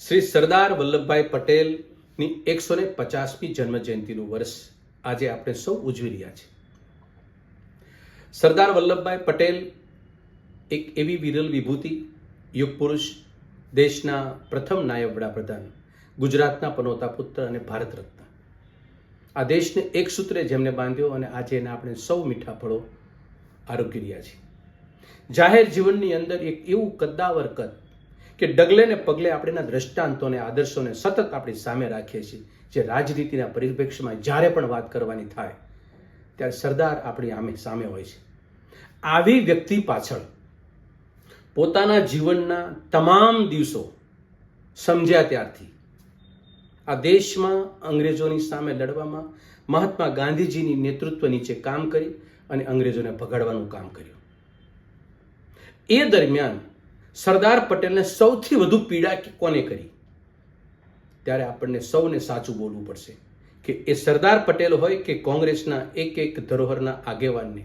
શ્રી સરદાર વલ્લભભાઈ પટેલની એકસો ને પચાસમી જન્મ જયંતિનું વર્ષ આજે આપણે સૌ ઉજવી રહ્યા છીએ. સરદાર વલ્લભભાઈ પટેલ એક એવી વિરલ વિભૂતિ, યુગ પુરુષ, દેશના પ્રથમ નાયબ વડાપ્રધાન, ગુજરાતના પનોતા પુત્ર અને ભારત રત્ન. આ દેશને એક સૂત્રે જેમને બાંધ્યો અને આજે એના આપણે સૌ મીઠા ફળો આરોગી રહ્યા છીએ. જાહેર જીવનની અંદર એક એવું કદ્દાવર કદ કે ડગલે ને પગલે આપણે એના દ્રષ્ટાંતોને, આદર્શોને સતત આપણી સામે રાખીએ છીએ, જે રાજનીતિના પરિપ્રેક્ષ્યમાં જ્યારે પણ વાત કરવાની થાય, ત્યારે સરદાર આપણી આમે સામે હોય છે. આવી વ્યક્તિ પાછળ પોતાના જીવનના તમામ દિવસો સમજ્યા ત્યારથી આ દેશમાં અંગ્રેજોની સામે લડવામાં, મહાત્મા ગાંધીજીની નેતૃત્વ નીચે કામ કરી અને અંગ્રેજોને ભગાડવાનું કામ કર્યું. એ દરમિયાન સરદાર પટેલને સૌથી વધુ પીડા કોને કરી? ત્યારે આપણને સૌને સાચું બોલવું પડશે કે એ સરદાર પટેલ હોય કે કોંગ્રેસના એક એક ધરોહરના આગેવાનને.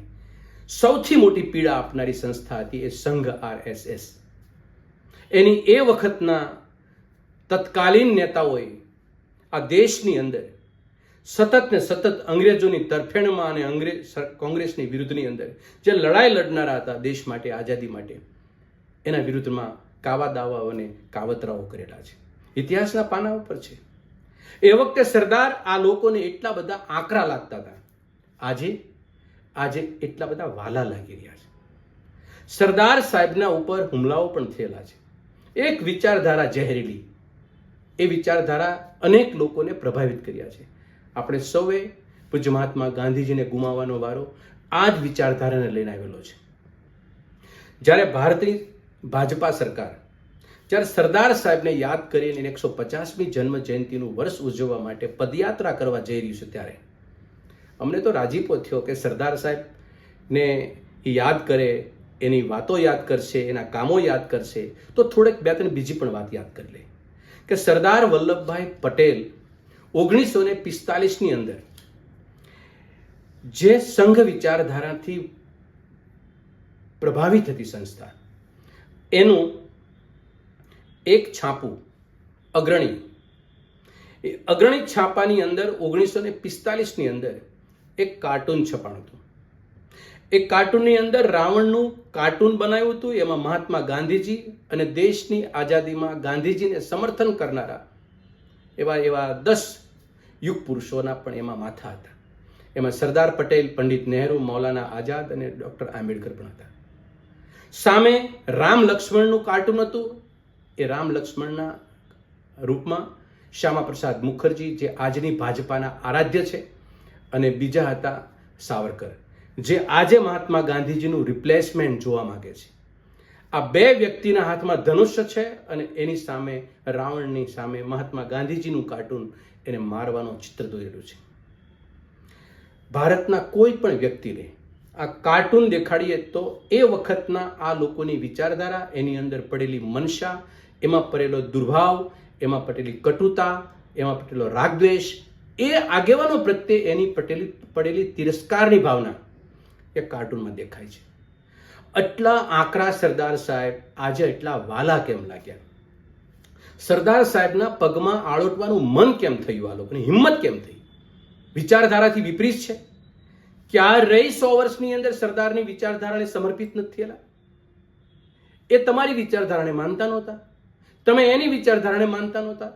સૌથી મોટી પીડા આપનારી સંસ્થા હતી એ સંઘ આરએસએસ. એની એ વખતના તત્કાલીન નેતાઓએ આ દેશની અંદર સતત ને સતત અંગ્રેજોની તરફેણમાં અને અંગ્રેજ કોંગ્રેસની વિરુદ્ધની અંદર જે લડાઈ લડનારા હતા દેશ માટે, આઝાદી માટે એના વિરુદ્ધમાં કાવા દાવાઓ અને કાવતરાઓ કરેલા છે. ઇતિહાસના પાના ઉપર છે. એ વખતે સરદાર આ લોકોને એટલા બધા આકરા લાગતા હતા. આજે આજે એટલા બધા વાલા લાગી રહ્યા છે. સરદાર સાહેબના ઉપર હુમલાઓ પણ થયેલા છે. એક વિચારધારા ઝેરીલી એ વિચારધારા અનેક લોકોને પ્રભાવિત કર્યા છે. આપણે સૌએ પૂજ્ય મહાત્મા ગાંધીજીને ગુમાવવાનો વારો આ જ વિચારધારાને લઈને આવેલો છે. જ્યારે ભારતની ભાજપા સરકાર. જ્યારે સરદાર સાહેબને યાદ કરીને એકસો પચાસમી જન્મ જયંતિનું વર્ષ ઉજવવા માટે પદયાત્રા કરવા જઈ રહ્યું છે ત્યારે, અમને તો રાજીપો થયો કે સરદાર સાહેબને યાદ કરે, એની વાતો યાદ કરશે, એના કામો યાદ કરશે, તો થોડેક બે ત્રણ બીજી પણ વાત યાદ કરી લે. કે સરદાર વલ્લભભાઈ પટેલ ઓગણીસો ને પિસ્તાલીસની અંદર જે સંઘ વિચારધારાથી પ્રભાવિત હતી સંસ્થા એનું એક છાપું, અગ્રણી. એ અગ્રણી છાપાની અંદર ઓગણીસો ને પિસ્તાલીસની અંદર એક કાર્ટૂન છપાણું હતું. એ કાર્ટૂનની અંદર રાવણનું કાર્ટૂન બનાવ્યું હતું, એમાં મહાત્મા ગાંધીજી અને દેશની આઝાદીમાં ગાંધીજીને સમર્થન કરનારા એવા એવા દસ યુગ પુરુષોના પણ એમાં માથા હતા. એમાં સરદાર પટેલ, પંડિત નહેરુ, મૌલાના આઝાદ અને ડૉક્ટર આંબેડકર પણ હતા. સામે રામ લક્ષ્મણનું કાર્ટૂન હતું. એ રામ લક્ષ્મણના રૂપમાં શ્યામા પ્રસાદ મુખર્જી, જે આજની ભાજપાના આરાધ્ય છે, અને બીજા હતા સાવરકર, જે આજે મહાત્મા ગાંધીજીનું રિપ્લેસમેન્ટ જોવા માંગે છે. આ બે વ્યક્તિના હાથમાં ધનુષ્ય છે અને એની સામે, રાવણની સામે મહાત્મા ગાંધીજીનું કાર્ટૂન એને મારવાનો ચિત્ર દોરેલું છે. ભારતના કોઈ પણ વ્યક્તિને આ કાર્ટૂન દેખાડીએ તો એ વખતના આ લોકોની વિચારધારા, એની અંદર પડેલી મનસા, એમાં પડેલો દુર્ભાવ, એમાં પડેલી કટુતા, એમાં પડેલો રાગદ્વેષ, એ આગેવાનો પ્રત્યે એની પટેલી પડેલી તિરસ્કારની ભાવના એ કાર્ટૂનમાં દેખાય છે. આટલા આકરા સરદાર સાહેબ આજે એટલા વાલા કેમ લાગ્યા? સરદાર સાહેબના પગમાં આળોટવાનું મન કેમ થયું આ લોકોની? હિંમત કેમ થઈ? વિચારધારાથી વિપરીત છે? ક્યારેય સો વર્ષની અંદર સરદારની વિચારધારાને સમર્પિત નથી થયેલા. એ તમારી વિચારધારાને માનતા નહોતા. તમે એની વિચારધારાને માનતા નહોતા.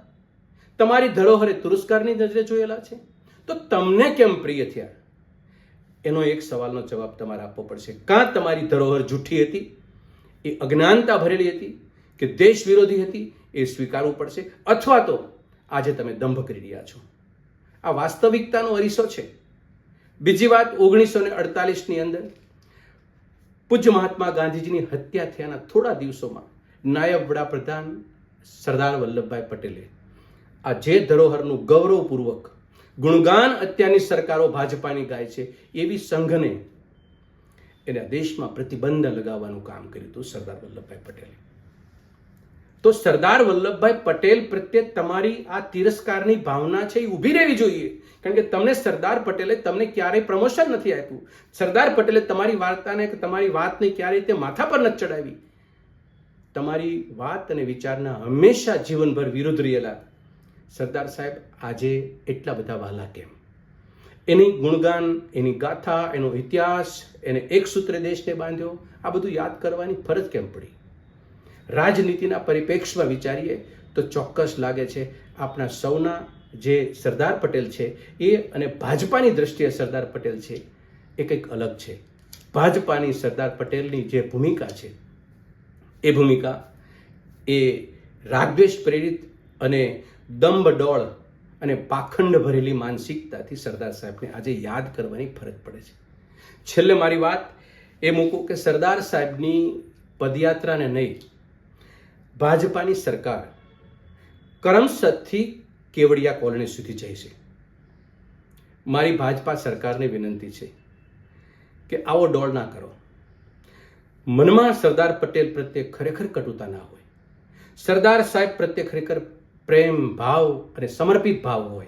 તમારી ધરોહરે તુરસ્કારની નજરે જોયેલા છે. તો તમને કેમ પ્રિય થયા? એનો એક સવાલનો જવાબ તમારે આપવો પડશે. કાં તમારી ધરોહર જૂઠી હતી? એ અજ્ઞાનતા ભરેલી હતી કે દેશ વિરોધી હતી? એ સ્વીકારવું પડશે. અથવા તો આજે તમે દંભ કરી રહ્યા છો. આ વાસ્તવિકતાનો અરીસો છે. બીજી વાત ઓગણીસો ને અડતાલીસની અંદર પૂજ્ય મહાત્મા ગાંધીજીની હત્યા થયાના થોડા દિવસોમાં નાયબ વડાપ્રધાન સરદાર વલ્લભભાઈ પટેલે આ જે ધરોહરનું ગૌરવપૂર્વક ગુણગાન અત્યારની સરકારો ભાજપાની ગાય છે, એવી સંઘને એને દેશમાં પ્રતિબંધ લગાવવાનું કામ કર્યું હતું સરદાર વલ્લભભાઈ પટેલે. તો સરદાર વલ્લભભાઈ પટેલ પ્રત્યે તમારી આ તિરસ્કારની ભાવના છે એ ઊભી રહેવી જોઈએ. કારણ કે તમને સરદાર પટેલે તમને ક્યારેય પ્રમોશન નથી આપ્યું. સરદાર પટેલે તમારી વાર્તાને કે તમારી વાતને ક્યારેય તે માથા પર નથી ચડાવી. તમારી વાત અને વિચારના હંમેશા જીવનભર વિરુદ્ધ રહેલા. સરદાર સાહેબ, આજે એટલા બધા વાલા કેમ? એની ગુણગાન, એની ગાથા, એનો ઇતિહાસ, એને એક સૂત્ર દેશને બાંધ્યો. આ બધું યાદ કરવાની ફરજ કેમ પડી? રાજનીતિના પરિપ્રેક્ષમાં વિચારીએ તો ચોક્કસ લાગે છે આપણા સૌના જે સરદાર પટેલ છે એ અને ભાજપાની દ્રષ્ટિએ સરદાર પટેલ છે એ કંઈક અલગ છે. ભાજપાની સરદાર પટેલની જે ભૂમિકા છે, એ ભૂમિકા એ રાગદ્વેષ પ્રેરિત અને દંભ ડોળ અને પાખંડ ભરેલી માનસિકતાથી સરદાર સાહેબને આજે યાદ કરવાની ફરજ પડે છે. છેલ્લે મારી વાત એ મૂકું કે સરદાર સાહેબની પદયાત્રાને નહીં ભાજપાની સરકાર કરમસદથી કેવડિયા કોલોની સુધી જાય છે. મારી ભાજપા સરકારને વિનંતી છે કે આવો ડોળ ના કરો. મનમાં સરદાર પટેલ પ્રત્યે ખરેખર કટુતા ના હોય. સરદાર સાહેબ પ્રત્યે ખરેખર પ્રેમ, ભાવ અને સમર્પિત ભાવ હોય.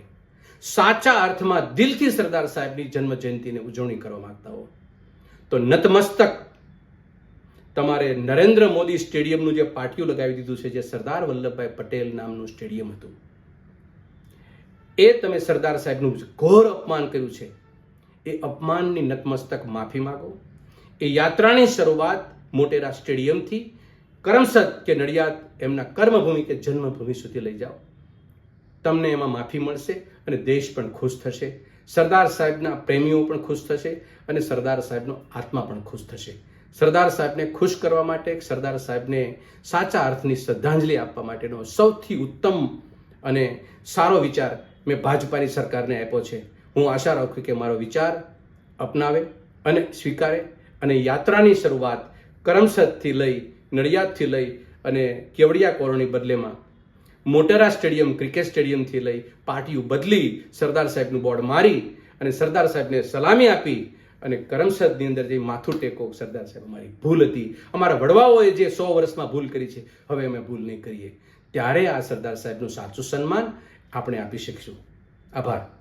સાચા અર્થમાં દિલથી સરદાર સાહેબની જન્મ જયંતિની ઉજવણી કરવા માંગતા હો તો નતમસ્તક તમારે નરેન્દ્ર મોદી સ્ટેડિયમનું જે પાટિયું લગાવી દીધું છે, જે સરદાર વલ્લભભાઈ પટેલ નામનું સ્ટેડિયમ હતું, એ તમે સરદાર સાહેબનું ઘોર અપમાન કર્યું છે. એ અપમાનની નતમસ્તક માફી માંગો. એ યાત્રાની શરૂઆત મોટેરા સ્ટેડિયમથી કરમસદ કે નડિયાદ એમના કર્મભૂમિ કે જન્મભૂમિ સુધી લઈ જાઓ. તમને એમાં માફી મળશે અને દેશ પણ ખુશ થશે. સરદાર સાહેબના પ્રેમીઓ પણ ખુશ થશે અને સરદાર સાહેબનો આત્મા પણ ખુશ થશે. સરદાર સાહેબને ખુશ કરવા માટે, સરદાર સાહેબને સાચા અર્થની શ્રદ્ધાંજલિ આપવા માટેનો સૌથી ઉત્તમ અને સારો વિચાર મેં ભાજપાની સરકારને આપ્યો છે. હું આશા રાખું કે મારો વિચાર અપનાવે અને સ્વીકારે અને યાત્રાની શરૂઆત કરમસદથી લઈ, નડિયાદથી લઈ અને કેવડિયા કોલોની બદલેમાં મોટેરા સ્ટેડિયમ, ક્રિકેટ સ્ટેડિયમથી લઈ પાર્ટીઓ બદલી સરદાર સાહેબનું બોર્ડ મારી અને સરદાર સાહેબને સલામી આપી અને કરમસદની અંદર જે માથું ટેકો સરદાર સાહેબ, અમારી ભૂલ હતી. અમારા વડવાઓએ જે સો વર્ષમાં ભૂલ કરી છે, હવે અમે ભૂલ નહીં કરીએ. ત્યારે આ સરદાર સાહેબનું સાચું સન્માન આપણે આપી શકીશું. આભાર.